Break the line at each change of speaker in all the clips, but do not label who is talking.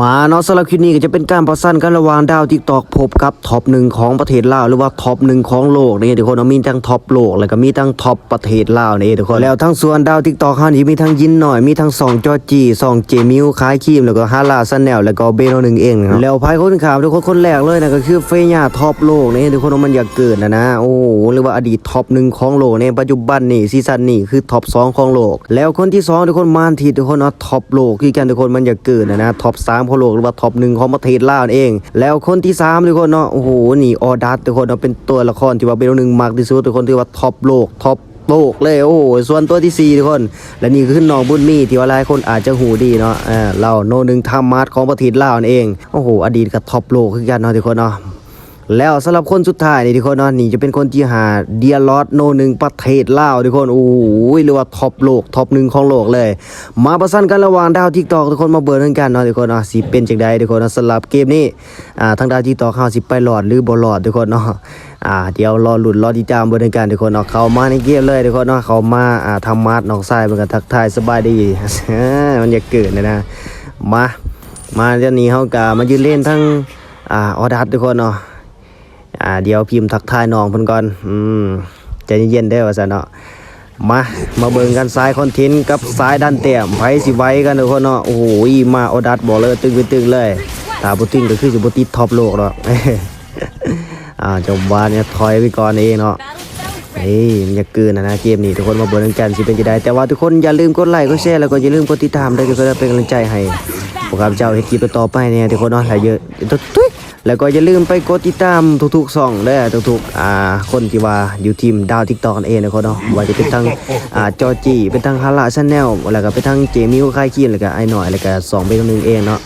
มาเนาะสำหรับคลิปนี้ก็จะเป็นการประสันกันระหว่างดาวทิกตอกพบกับท็อปหนึ่งของประเทศลาวหรือว่าท็อปหนึ่งของโลกนี่ทุกคนเนามีทั้งท็อปโลกแล้วก็มีทั้งท็อปประเทศลาวนี่ทุกคนแล้วทั้งส่วนดาวทิกตอกฮันที่มีทั้งยินหน่อยมีทั้งสองจอจีสองเจมิวคายครีมแล้วก็ฮาลาซันแนลแล้วก็เบโนหนึ่งเองนะครับแล้วภายคนข่าวทุกคนคนแรกเลยนะก็คือเฟย่าท็อปโลกนี่ทุกคนมันอยากเกิดนะนะโอ้โหหรือว่าอดีตท็อปหนึ่งของโลกในปัจจุบันนี่ซีซั่นนี่คือท็อปสองของโลก แล้วคนที่สองทุกคนมานทีทุกคนเนาะท็อปโลกคือกันทุกคนมันอยากเกิดนะนะท็อปสามของโลกหรือว่าท็อปหนึ่งของประเทศลาวเอง แล้วคนที่สามทุกคนเนาะโอ้โหนี่ออดัสทุกคนเนาะเป็นตัวละครที่ว่าเป็นหนึ่งมากที่สุดทุกคนที่ว่าท็อปโลกท็อปโลกเลยโอ้โหส่วนตัวที่สี่ทุกคน และนี่คือน้องบุญมีที่ว่าหลายคนอาจจะหูดีเนาะเออเราโนหนึ่งทำมาร์ทของประเทศลาวนั่นเองโอ้โหอดีตกับท็อปโลกคือกันเนาะทุกคนเนาะ แล้วสำหรับคนสุดท้ายนี่ทุกคนเนาะนี่จะเป็นคนที่หาเดียร์ลอตโนหนึ่งประเทศลาวทุกคนโอ้โหหรือว่าท็อปโลกท็อปหนึ่งของโลกเลย มาประสันกันระหว่างดาวทิกตอกทุกคนมาเบิร์นกันเนาะทุกคนเนาะสิเป็นจังใดทุกคนเนาะสำหรับเกมนี้อ่าทางดาวทิกตอกเขาสิไปหลอดหรือบ่หลอดทุกคนเนาะอ่าเดี๋ยวรอหลุดรอติดตามเบิร์นกันทุกคนเนาะเขามาในเกมเลยทุกคนเนาะเขามาอ่าทำมาร์ทนอกซ้ายเหมันก็ทักทายสบายดีมันอยากเกิดนะนะมามาเดี๋ยวนี้เขากะมายืนเล่นทั้งอ่าออดัสทุกคนเนาะ อ่าเดี๋ยวพิมพ์ทักทายน้องเพิ่นก่อนอืมใจเย็นๆเด้อว่าซั่นเนาะมามาเบิ่งกันซ้ายคอนเทนต์กับซ้ายดันเต็มไผสิไว้กันทุกคนเนาะโอ้โหมาออดัสบอกเลยตึงเป็นตึงเลยถ้าบ่ตึงก็คือสิบ่ติดท็อปโลกดอกอ่าจบวานเนี่ยถอยไปก่อนเองเนาะเฮ้ยมันจะเกินนะนะเกมนี้ทุกคนมาเบิ่งกันสิเป็นจะได้แต่ว่าทุกคนอย่าลืมกดไลค์กดแชร์แล้วก็อย่าลืมกดติดตามด้วยทุกคนเป็นกำลังใจให้พวกข้าเจ้าเฮ็ดคลิปต่อไปเนี่ยทุกคนเนาะถ้ายเยอะตุ๊ย แล้วก็อย่าลืมไปกดติดตามทุกๆช่องเด้อทุกๆอ่าคนที่ว่าอยู่ทีมดาว TikTok กันเองนะคนเนาะว่าจะเป็นทั้งอ่าจอจีเป็นทั้งฮาร่าชาแนลแล้วก็เป็นทั้งเจมิวคายคีนแล้วก็ไอ้หน่อยแล้วก็สองเป็นคนหนึงเองเนาะ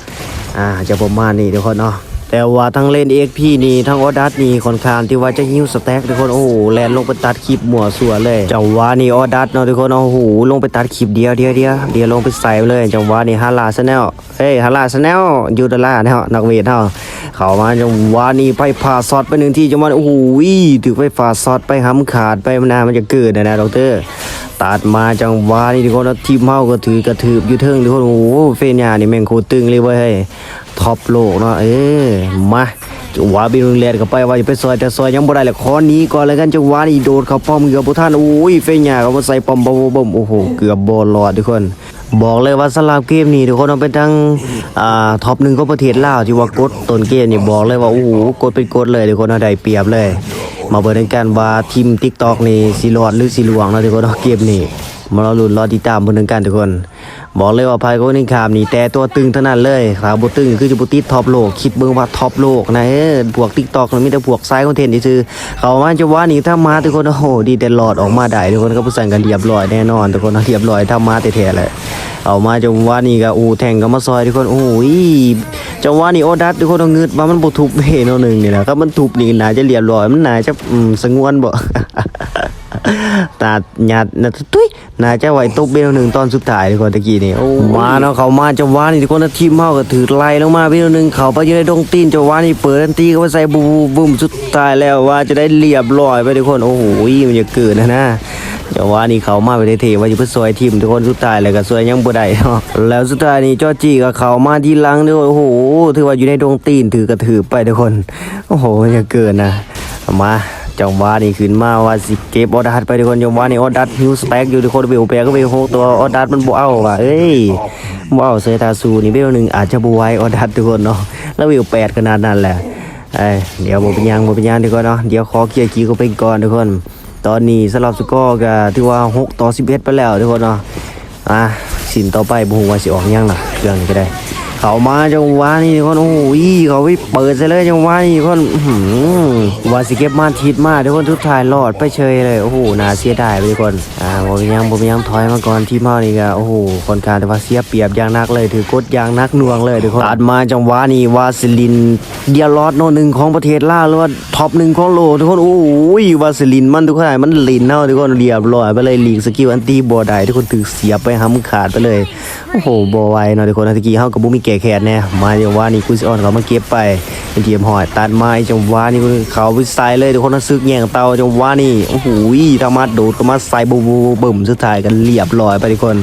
อ่าจะประมาณนี้ทุกคนเนาะ แต่ว่าทั้งเล่นเอ็กพี่นี่ทั้งออดัสนี่ค่อนข้างที่ว่าจะหิ้วสแต็กทุกคนโอ้โหแลนลงไปตัดคลิปหมัวสัวเลยจังหวะนี่ออดัสเนาะทุกคนโอ้โหลงไปตัดคลิปเดียวเดียวเดียวเดียวลงไปใส่เลยจังหวะนี่ฮาราชแนลเฮ้ยฮาราชแนลยูดอล่าเนาะนักเวทเนาะเขามาจังหวะนี่ไปผ่าซอดไปหนึ่งที่จังหวะโอ้โหถือไปผ่าซอดไปห้ำขาดไปมันนามันจะเกิดนะนะดอกเตอร์ตัดมาจังหวะนี่ทุกคนทีมเฮาก็ถือกระถือยู่เทิงทุกคนโอ้โหเฟนยานี่แม่งโคตรตึงเลยเว้ย ท็อปโลกเนาะเออมาจังหวะบินแลนเข้าไปว่าจะไปซอยแต่ซอยยังบ่ได้แหละขอนี้ก่อนแล้วกันจังหวะนี้โดดเข้าป้อมเกือบบ่ทันโอ้ยเฟยหญ้าก็มาใส่ป้อมบ่บ่บ่โอ้โหเกือบบ่รอดทุกคนบอกเลยว่าสำหรับเกมนี้ทุกคนเอาเป็นทั้งอ่าท็อปหนึ่งของประเทศลาวที่ว่ากดต้นเกมนี่บอกเลยว่าโอ้โหกดเป็นกดเลยทุกคนเอาได้เปรียบเลย มาเบิ่งกันว่าทีม TikTok นี่สิรอดหรือสิหลวงนะทุกคนเนาะเกมนี้มาเราลุ้นรอติดตามเพิ่นกันทุกคน บอกเลยว่าภายคนนี้ขามนี่แต่ตัวตึงเท่านั้นเลยขาบ่ตึงคือจะบ่ติดท็อปโลก คิดเบิ่งว่าท็อปโลกนะเออพวก TikTok มันมีแต่พวกสายคอนเทนต์ที่ซื่อเขามาจะว่านี่ถ้ามาทุกคนโอ้โหดีแต่หลอดออกมาได้ทุกคนก็ผู้สั่งกันเรียบร้อยแน่นอนทุกคนเรียบร้อยถ้ามาแท้ๆแหละเอามาจังว่านี่ก็อู้แทงก็มาซอยทุกคนโอ้ยจังว่านี่โอดัสทุกคนต้องงึดว่ามันบ่ทุบเฮโนหนึ่งนี่นะถ้ามันทุบนี่น่าจะเรียบร้อยมันน่าจะสงวนบ่ ตาหยาดนะตุ้ยน่าจะไหวตบเบลหนึ่งตอนสุดท้ายทุกคนตะกี้นี่โอ้มาเนาะเขามาจะว่านี่ทุกคนนะทีมเฮาก็ถือไล่ลงมาเบลหนึ่งเขาไปอยู่ในดงตีนจะว่านี่เปิดอันตีก็ไปใส่บูบูบุ้มสุดท้ายแล้วว่าจะได้เรียบร้อยไปทุกคนโอ้โหมันจะเกิดนะนะจะว่านี่เขามาไปเทๆว่าจะเพื่อซอยทีมทุกคนสุดท้ายแล้วก็ซอยยังบ่ได้เนาะแล้วสุดท้ายนี่จอจี้ก็เขามาทีหลังด้วยโอ้โหถือว่าอยู่ในดงตีนถือกระถือไปทุกคนโอ้โหมันจะเกิดนะมา จังหวะนี่ขึ้นมาว่าสิเก็บออดัสไปทุกคนจังหวะนี่ออดัสฮิวสแต็กอยู่ทุกคนเบลแปลก็เบลโหตัวออดัสมันบ่เอาว่ะเอ้ยบ่เอาเซตาซูนี่เบลหนึ่งอาจจะบ่ไวออดัสทุกคนเนาะแล้วเบลแปดขนาดนั้นแหละเอ้ยเดี๋ยวบ่เป็นยังบ่เป็นยังทุกคนเนาะเดี๋ยวขอเคลียร์คีก็ไปก่อนทุกคน ตอนนี้สำหรับสกอร์ก็ถือว่า6ต่อ11ไปแล้วทุกคนเนาะอะสินต่อไปบ่ฮู้ว่าสิออกยังล่ะเครื่องนี้ก็ได้ เขามาจังหวะนี่คนโอ้โหเขาไปเปิดซะเลยจังหวะนี่คนหือวาสิเก็บมาทิดมาทุกคนทุกทายรอดไปเชยเลยโอ้โหน่าเสียดายไปทุกคนอ่าบ่เป็นหยังบ่เป็นหยังถอยมาก่อนที่เมานี่ก็โอ้โหคนข้างแต่ว่าเสียเปรียบอย่างนักเลยถือกดอย่างนักหน่วงเลยทุกคนตัดมาจังหวะนี่วาสลินเดียรอดโนหนึ่งของประเทศลาวหรือว่าท็อปหนึ่งของโลกทุกคนโอ้โหวาสลินมันทุกคนมันลินเนาะทุกคนเรียบร้อยไปเลยลีกสกิลอันตีบ่ได้ทุกคนถือเสียไปห้ำขาดไปเลยโอ้โหบอไวเนาะทุกคนตะกี้เฮากับบุมีแก่แขนแน่มาจังหวะนี้กุซออนเขามาเก็บไปเป็นทีมหอยตัดไม้จังหวะนี้เขาไปใส่เลยทุกคนนะซึกแย่งเตาจังหวะนี้โอ้โหธรรมะโดดก็มาใส่บูบูบึ่มสุดท้ายกันเรียบร้อยไปทุกคน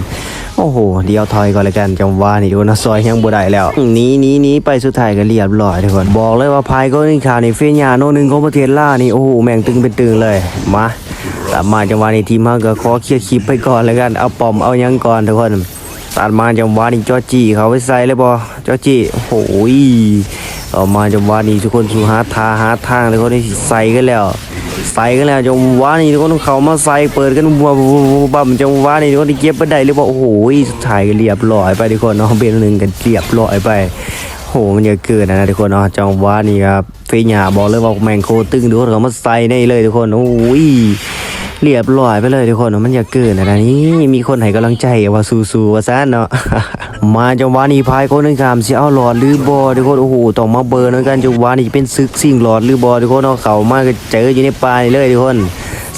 โอ้โหเดียวถอยก่อนเลยกันจังหวะนี่ทุกคนะซอยยังบ่ได้แล้วนีหนีหนีไปสุดท้ายก็เรียบร้อยทุกคนบอกเลยว่าพายก็นี่ข่าวในเฟียญาโนหนึ่งของประเทศล่านี่โอ้โหแม่งตึงเป็นตึงเลยมาตัดมาจังหวะนี้ทีมเฮาก็ขอเคลียร์คลิปไปก่อนเลยกันเอาปอมเอายังก่อนทุกคน ตัดมาจังหวะนี้จอจี้เขาไปใส่เลยบ่จอจี้โอ้โหออกมาจังหวะนี้ทุกคนสู่หาทาหาทางทุกคนได้ใส่กันแล้ว ใส่กันแล้วจังหวะนี้ทุกคนเขามาใส่เปิดกันบัวบัมจังหวะนี้ทุกคนเก็บไปได้หรือโอ้โหสุดท้ายก็เรียบร้อยไปทุกคนเนาะเบนหนึ่งกันเรียบร้อยไปโหมันเยอะเกินนะทุกคนเนาะจังหวะนี้ครับเฟียบอกเลยว่าแมงโคตึ้งทุกคนเขามาใส่ได้เลยทุกคนโอ้ย เรียบร้อยไปเลยทุกคน มันเยอะเกินนะนี่มีคนให้กำลังใจว่าสู้ๆว่าซ่นเนาะมาจังหวะนี้พายคนหนึงคำสิเอาหลอดหรือบอทุกคนโอ้โหต้องมาเบอร์นกันจังหวะนี้เป็นซึกสิ่งหลอดหรือบอทุกคนเอาเขามาก็เจออยู่ในป่านี่เลยทุกคน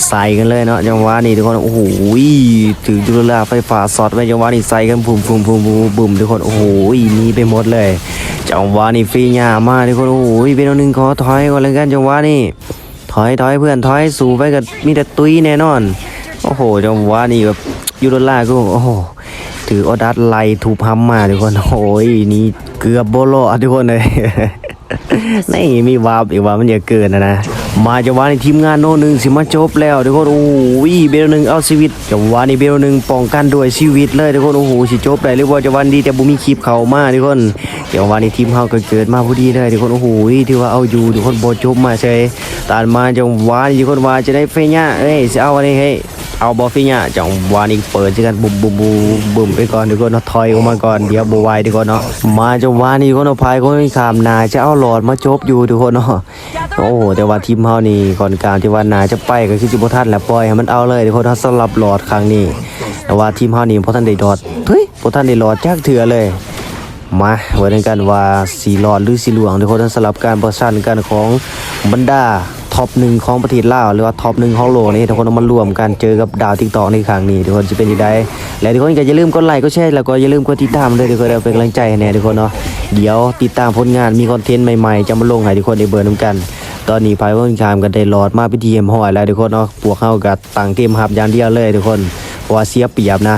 ใส่กันเลยเนาะจังหวะนี้ทุกคนโอ้โหถือจุลลาไฟฟ้าสอดไว้จังหวะนี้ใส่กันพุ่มพุ่มพุ่มบุ่มทุกคนโอ้โหมีไปหมดเลยจังหวะนี้ฟรีหยามาทุกคนโอ้โหเป็นอันหนึ่งขอถอยก่อนเลยกันจังหวะนี้ ถอยถอยเพื่อนถอยสู่ไปกับมีแต่ตุ้ยแน่นอน โอ้โหจังหวะนี้แบบยูโรล่าก็โอ้โหถือออดัสไล่ถูกพัมมาทุกคนโอ้ยนี่เกือบโบโลอะทุกคนเลยนี่มีวาบอีกว่ามันเยอะเกินนะนะ มาจังหวะในทีมงานโน่นหนึ่งสิมาจบแล้วทุกคนโอ้โหเบลหนึ่งเอาชีวิตจะวานในเบลหนึ่งป้องกันด้วยชีวิตเลยทุกคนโอ้โหสิจบได้หรือว่าจะวันดีแต่บุมีคลิปเขามาทุกคนจังหวานในทีมเฮาก็เกิดมาพอดีเลยทุกคนโอ้โหที่ว่าเอาอยู่ทุกคนโบจบมาใช่ตานมาจะวานทุกคนว่าจะได้เฟียเอ้ยจะเอาอะไรให้ เอาบอฟิญ่าจังวะนี้เปิดกันบุมบุมบุมบุมไปก่อนทุกคนเนาะถอยออกมาก่อนเดี๋ยวบวายทุกคนเนาะมาจังวะนี้ทุกคนเอาพายคนที่ขามนาจะเอาหลอดมาจบอยู่ทุกคนเนาะโอ้โหแต่ว่าทีมเฮานี่ก่อนการที่ว่านาจะไปก็คือสิบ่ทันแหละปล่อยให้มันเอาเลยทุกคนเฮาสลับหลอดครั้งนี้แต่ว่าทีมเฮานี่บ่ทันได้ดอดเฮ้ยบ่ทันได้หลอดจักเถื่อเลยมาไว้ในกันว่าสีหลอดหรือสีหลวงทุกคนสลับการประชันกันของบรรดา ท็อปหนึ่งของประเทศลาวหรือว่าท็อปหนึ่งของโลกนี่ทุกคนเอามารวมกันเจอกับดาวทิกตอกในครั้งนี้ทุกคนจะเป็นยังไงและทุกคนก็อย่าลืมกดไลค์กดแชร์แล้วก็อย่าลืมกดติดตามด้วยทุกคนเอาเป็นกำลังใจให้แน่ทุกคนเนาะเดี๋ยวติดตามผลงานมีคอนเทนต์ใหม่ๆจะมาลงให้ทุกคนได้เบิร์นำกัน ตอนนี้ภายวันคามกันได้หลอดมาพิธีเอ็มหอยแล้วทุกคนเนาะพวกเข้ากับต่างเกมหับอย่างเดียวเลยทุกคนเพราะว่าเสียเปรียบนะ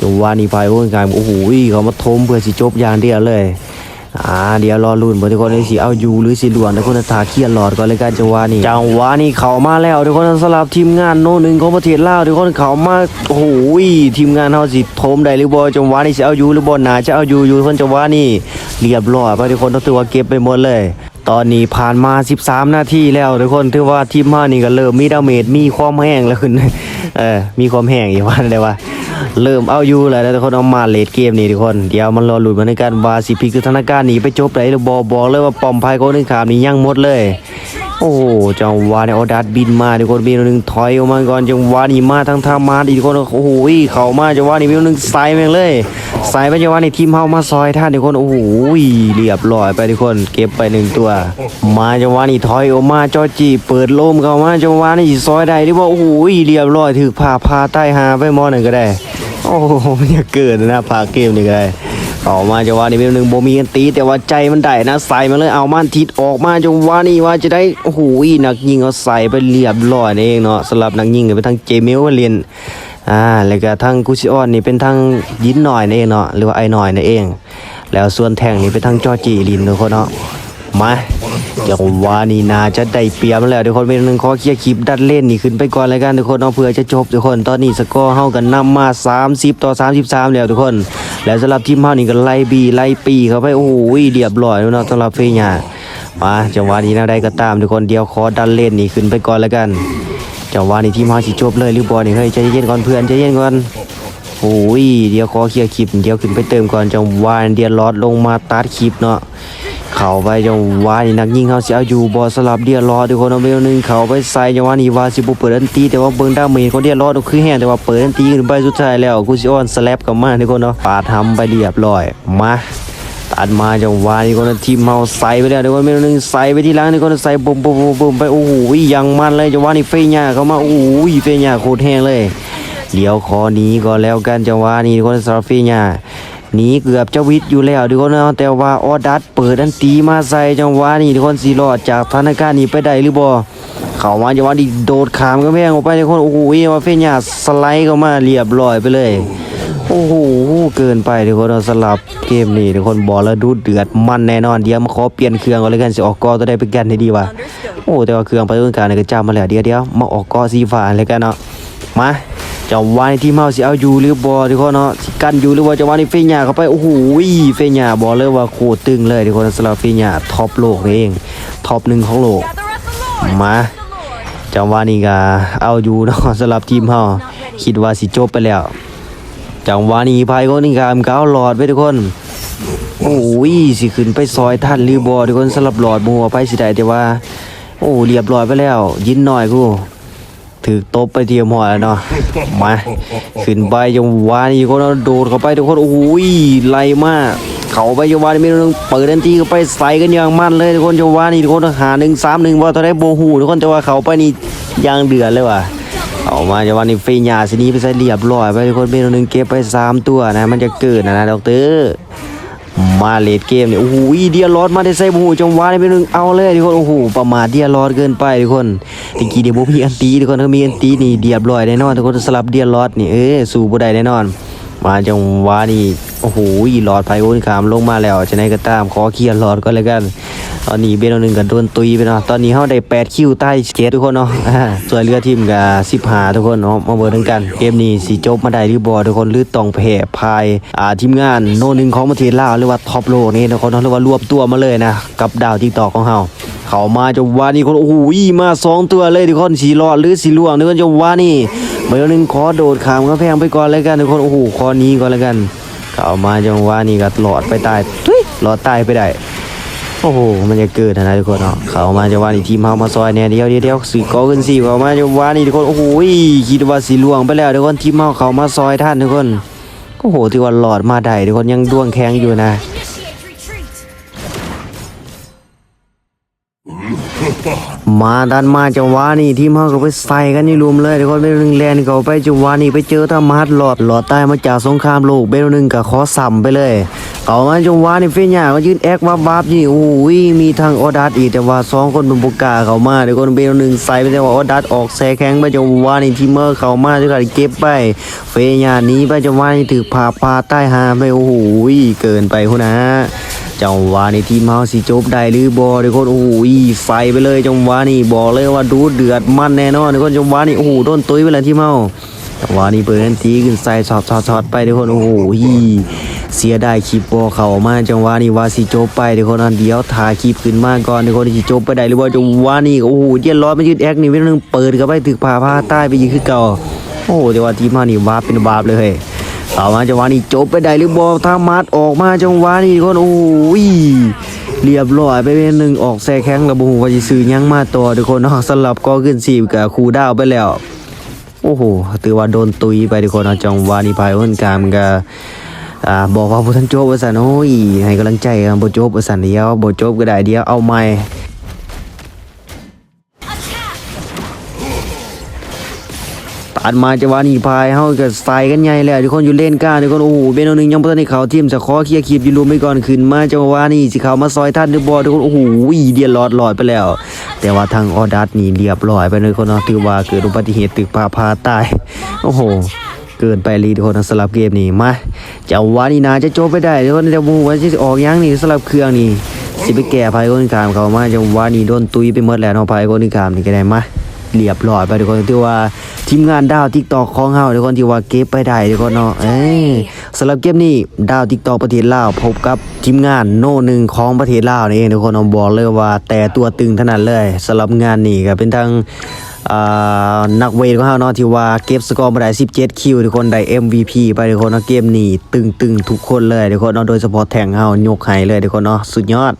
จังวะนี้ภายวันคามโอ้โหเขามาทมเพื่อสิจบอย่างเดียวเลย อ่าเดี๋ยวรอลุ้นบทุกคนได้สิเอาอยู่หรือสิหลวนทุกคนจะทาเครียดหลอดก่อนเลยกันจังหวะนี้จังหวะนี้เขามาแล้วทุกคนสำหรับทีมงานโน่นหนึ่งของประเทศลาวทุกคนเขามาโอ้โหทีมงานเฮาสิโทมได้หรือบ่จังหวะนี้สิเอาอยู่หรือบ่น่าจะเอาอยู่อยู่ทุกคนจังหวะนี้เรียบร้อยไปทุกคนต้องถือว่าเก็บไปหมดเลยตอนนี้ผ่านมา 13 นาทีแล้วทุกคนถือว่าทีมเฮานี่ก็เริ่มมีดาเมจมีความแห้งแล้วขึ้นเออมีความแห้งอีกว่าได้ว่า เริ่มเอาอยู่แล้วนะทุกคนเอามาเลดเกมนี่ทุกคน เดี๋ยวมันรอหลุดมาในการวาสิพิคือธนาการหนีไปจบไหนหรือบอบอกเลยว่าปอมพายโกนึงขามนี่ยังหมดเลย โอ้โหจังวะเนี่ยออดัดบินมาทุกคนบินหนึ่งถอยออกมาก่อนจังวะนี้มาทั้งทามาอีกคนโอ้โหเข้ามาจังวะนี้บินหนึ่งใส่แม่งเลยใส่ไปจังวะนี้ทีมเฮามาซอยท่านทุกคนโอ้โหเรียบร้อยไปทุกคน เก็บไปหนึ่งตัว มาจังวะนี้ถอยออกมาจอจีเปิดโลมเข้ามาจังวะนี้ซอยได้หรือว่าโอ้โหเรียบร้อยถือผ่าพาใต้หาไปมอหนึ่งก็ได้ โอ้โหมันจะเกินนะพาเกมนี่ก็ได้ออกมาจังหวะนี้เป็นหนึ่งโบมีกันตี แต่ว่าใจมันได้นะใส่มาเลยเอามันทิดออกมาจังหวะนี้ว่าจะได้โอ้โหนักยิงเขาใส่ไปเรียบร้อยนี่เองเนาะสำหรับนักยิงเนี่ยเป็นทั้งเจมิลเลียนอ่าแล้วก็ทั้งกุชิออนนี่เป็นทั้งยินหน่อยนี่เองเนาะหรือว่าไอหน่อยนี่เอง แล้วส่วนแทงนี่เป็นทั้งจอจีลินทุกคนเนาะ มาจังหวะนี้นาจะได้เปรียบแล้วทุกคนเป็นหนึ่งขอเคลียร์คลิปดัดเล่นนี่ขึ้นไปก่อนเลยกันทุกคนเนาเพื่อจะจบทุกคนตอนนี้สกอร์เฮากันนำมา 30 ต่อ 33 แล้วทุกคน แล้วสำหรับทีมเฮานี่ก็ไล่บีไล่ปีเข้าไปโอ้โหเรียบร้อยแล้วเนาะสำหรับเฟียมาจังหวะนี้นะได้ก็ตามทุกคนเดียวขอดันเล่นนี่ขึ้นไปก่อนแล้วกันจังหวะนี้ทีมเฮาสิจบเลยหรือบอนี่เฮ้ยใจเย็นก่อนเพื่อนใจเย็นก่อนโอ้ยเดี๋ยวขอเคลียร์คลิปเดี๋ยวขึ้นไปเติมก่อนจังหวะเดียวลอดลงมาตัดคลิปเนาะ เข้าไปจังหวะนี่นักยิงเขาเสิเอาอยู่บอสลับเดียวรอทุกคนเอาเบลหนึงเข้าไปใส่จังหวะนี้ว่าสิบุเปิดอันตีแต่ว่าเบิ่งด้าเมจคนเดียวรอดคือแห้งแต่ว่าเปิดอันตีขึ้นไปสุดท้ายแล้วกูสิออนสแลปกับมาทุกคนเนาะปาดทำไปเรียบร้อยมาตัดมาจังหวะนี้คนทีมเฮาใส่ไปแล้วทุกคนเบลหนึงใส่ไปที่หลังทุกคนใส่บุ่มบุ่มบุ่มไปโอ้โหยังมันเลยจังหวะนี้เฟียเข้ามาโอ้โหเฟียโคตรแห้งเลยเดี๋ยวขอหนีก่อนแล้วกันจังหวะนี้ทุกคนซาฟีญา หนีเกือบจะวิทย์อยู่แล้วทุกคนนะแต่ว่าออดัสเปิดอันตีมาใส่จังหวะนี้ทุกคนสีรอดจากธนาคารนี้ไปได้หรือบ่เข้ามาจังหวะนี้โดดขามกำแพงออกไปทุกคนโอ้โหว่าเฟียสไลด์เข้ามาเรียบร้อยไปเลยโอ้โห เกินไปทุกคนเอาสลับเกมนี้ทุกคนบอกแล้วดูเดือดมันแน่นอนเดี๋ยวมาขอเปลี่ยนเครื่องก่อนเลยกันสิออกกอตัวได้ไปกันให้ดีว่ะโอ้แต่ว่าเครื่องไปต้นการเนี่ยก็จำมาแล้วเดี๋ยวเดี๋ยวมาออกกอสีฟ้าเลยกันเนาะมา จะวานที่เมาสิเอาอยู่หรือบอทุกคนเนาะกันอยู่หรือว่าจะวานในเฟียเข้าไปโอ้โหเฟียบอกเลยว่าโคตรตึงเลยทุกคนสำหรับเฟียท็อปโลกนี่เองท็อปหนึ่งของโลกมาจังหวะนี้ก็เอาอยู่เนาะสำหรับทีมเฮาคิดว่าสิจบไปแล้วจังหวะนี้ภัยก็นี่ก็ก้าวหลอดไปทุกคนโอ้ยสิขึ้นไปซอยท่านหรือบ่ทุกคนสำหรับหลอดบัวไปสิได้แต่ว่า โอ้เรียบร้อยไปแล้ว ยินหน่อยกู ถือตบไปเทียมหัวแล้วเนาะมาขึ้นไปจังวะนี้ก็โดดเข้าไปทุกคนโอ้ยไล่มากเขาไปจังหวะนี้ไม่ต้องเปิดทันทีก็ไปใส่กันอย่างมันเลยทุกคนจังหวะนี้ทุกคนหาหนึ่งสามหนึ่งว่าตอนได้โบหูทุกคนแต่ว่าเขาไปนี่ยางเดือดเลยว่ะเอามาจังหวะนี้เฟียสินี้ไปใส่เรียบร้อยไปทุกคนเมนูหนึ่งเก็บไปสามตัวนะมันจะเกิดนะนะดอกเตอร์ มาเลดเกมเนี่ยโอ้โหเดียร์ลอดมาได้ใส่บูจังหวะนี้เป็นหนึ่งเอาเลยทุกคนโอ้โหประมาทเดียร์ลอดเกินไปทุกคนตะกี้เดี๋ยวบ่มีอันตีทุกคนถ้ามีอันตีนี่เดียบลอยแน่นอนทุกคนสลับเดียร์ลอดนี่เออสู้บ่ได้แน่นอน มาจังหวะนี่ โอ้โหหลอดไพโอนขามลงมาแล้วจะไหนก็ตามขอเคลียร์หลอดก็แล้วกันตอนนี้เบนหนึ่งกับโดนตุยไปเนาะตอนนี้เฮาได้ 8 คิวใต้เกตทุกคนเนาะส่วนเรือทีมกับ15ทุกคนเนาะมาเบิดกัน เกมนี้สิจบมาได้หรือบ่ทุกคนหรือต้องแพ้พายอ่าทีมงานโนหนึ่งของประเทศลาวหรือว่าท็อปโลนี่ทุกคนเนาะหรือว่ารวบตัวมาเลยนะกับดาว TikTok ของเฮาเขามาจังหวะนี้คนโอ้โหมาสองตัวเลยทุกคนสีรอดหรือสีล่วงทุกคนจังหวะนี้เบอร์หนึ่งขอโดดขามกำแพงไปก่อนเลยกันทุกคนโอ้โหข้อนี้ก่อนเลยกัน เข้ามาจังหวะนี้ก็หลอดไปตายทุยหลอดตายไปได้ โอ้โห มันจะเกิดนะทุกคนเนาะ เข้ามาจังหวะนี้ทีมเฮามาซอยเนี่ยเดียวเดียวเดียวสี่กอขึ้นสี่เข้ามาจังหวะนี้ทุกคน โอ้โหคิดว่าสีล่วงไปแล้วทุกคนทีมเฮาเข้ามาซอยท่านทุกคน โอ้โหที่ว่าหลอดมาได้ทุกคนยังดวงแข็งอยู่นะ มาดันมาจังหวะนี้ทีมฮาก็ไปใส่กันนี่รวมเลยทุกคนเบลหนึ่งแลนก็ไปจังหวะนี้ไปเจอธรรมฮัดหลอดหลอดใต้มาจากสงครามโลกเบลหนึ่งก็ขอสัมไปเลยเอามาจังหวะนี้เฟียาก็ยืนแอควับวับนี่โอ้ยมีทางออดัสอีกแต่ว่าสองคนเป็นบุกกาเขามาทุกคนเบลหนึ่งใส่ไปแต่ว่าออดัสออกแซแข้งไปจังหวะนี้ทีมเมอร์เขามาทุกคนเก็บไป เฟียหนี้ไปจังหวะนี้ถือพาพาใต้หาไปโอ้โหเกินไปคุณนะ จังหวะนี้ทีมเฮาสิจบได้หรือบ่ทุกคนโอ้โหใส่ไปเลยจังหวะนี้บอกเลยว่าดูเดือดมันแน่นอนทุกคนจังหวะนี้โอ้โหโดนตุ้ยไปแล้วทีมเฮาจังหวะนี้เปิดทันทีขึ้นใส่ช็อตช็อตช็อตไปทุกคนโอ้โหเสียดายคลิปบ่เข้ามาจังหวะนี้ว่าสิจบไปทุกคนอันเดียวถ่ายคลิปขึ้นมาก่อนทุกคนสิจบไปได้หรือบ่จังหวะนี้โอ้โหเย็นร้อนไมายืดแอคนี่เว้นนึงเปิดเข้าไปถึกพาพาใต้ไปยิงคือเก่าโอ้โหแต่ว่าทีมเฮานี่วาเป็นวาบเลย เฮ้ยต่อมาจังหวะนี้จบไปได้หรือบอลถ้ามัดออกมาจังหวะนี้คนโอ้ยเรียบร้อยไปเป็นหนึ่งออกแซ่แข้งระบุว่าจะซื้อยังมาตัวทุกคนเนาะสลับก็ขึ้นสีกับครูดาวไปแล้ว โอ้โหถือว่าโดนตุยไปทุกคนเนาะจังหวะนี้ภายอ้นกามก็อ่าบอกว่าบ่ทันจบว่าสันโอ้ยให้กำลังใจกันบ่จบว่าสันเดียวบ่จบก็ได้เดียวเอาใหม่ ตัดมาจังหวะนี้พายเฮาก็ใส่กันใหญ่แล้วทุกคนอยู่เล่นกลาทุกคนโอ้โหเบนเอาหนึงยังบ่ทันได้เข้าทีมจะขอเคลียร์คลิปอยู่รวมไปก่อนขึ้นมาจังหวะนี้สิเข้ามาซอยท่านหรือบ่ทุกคนโอ้โหเดียนหลอดลอดไปแล้ว แต่ว่าทางออดัสนี่เรียบร้อยไปเลยคนเนาะถือว่าเกิดอุบัติเหตุตึกพาพาตายโอ้โหเกินไปลีทุกคนสำหรับเกมนี้มาจังหวะนี้นาจะจบไปได้ทุกคนจะมูว่าจะออกยังนี่สำหรับเครื่องนี่สิไปแก้ภัยคนขามเขามาจังหวะนี้โดนตุยไปหมดแล้วเนาะภัยคนขามนี่ก็ได้มา เรียบร้อยไปทุกคนที่ว่าทีมงานดาวทิกตอกของเฮาทุกคนที่ว่าเก็บไปได้ทุกคนเนาะเอ้ยสำหรับเกมนี้ดาวทิกตอกประเทศลาวพบกับทีมงานโน่หนึ่งของประเทศลาวนี่เองทุกคนเอาบอกเลยว่าแต่ตัวตึงเท่านั้นเลยสำหรับงานนี้ก็เป็นทางอ่านักเวทของเฮาเนาะที่ว่าเก็บสกอร์มาได้ 17 คิวทุกคนได้ MVP ไปทุกคนเนาะเกมนี้ตึงๆ ทุกคนเลยทุกคนเนาะโดยเฉพาะแทงเฮายกให้เลยทุกคนเนาะสุดยอด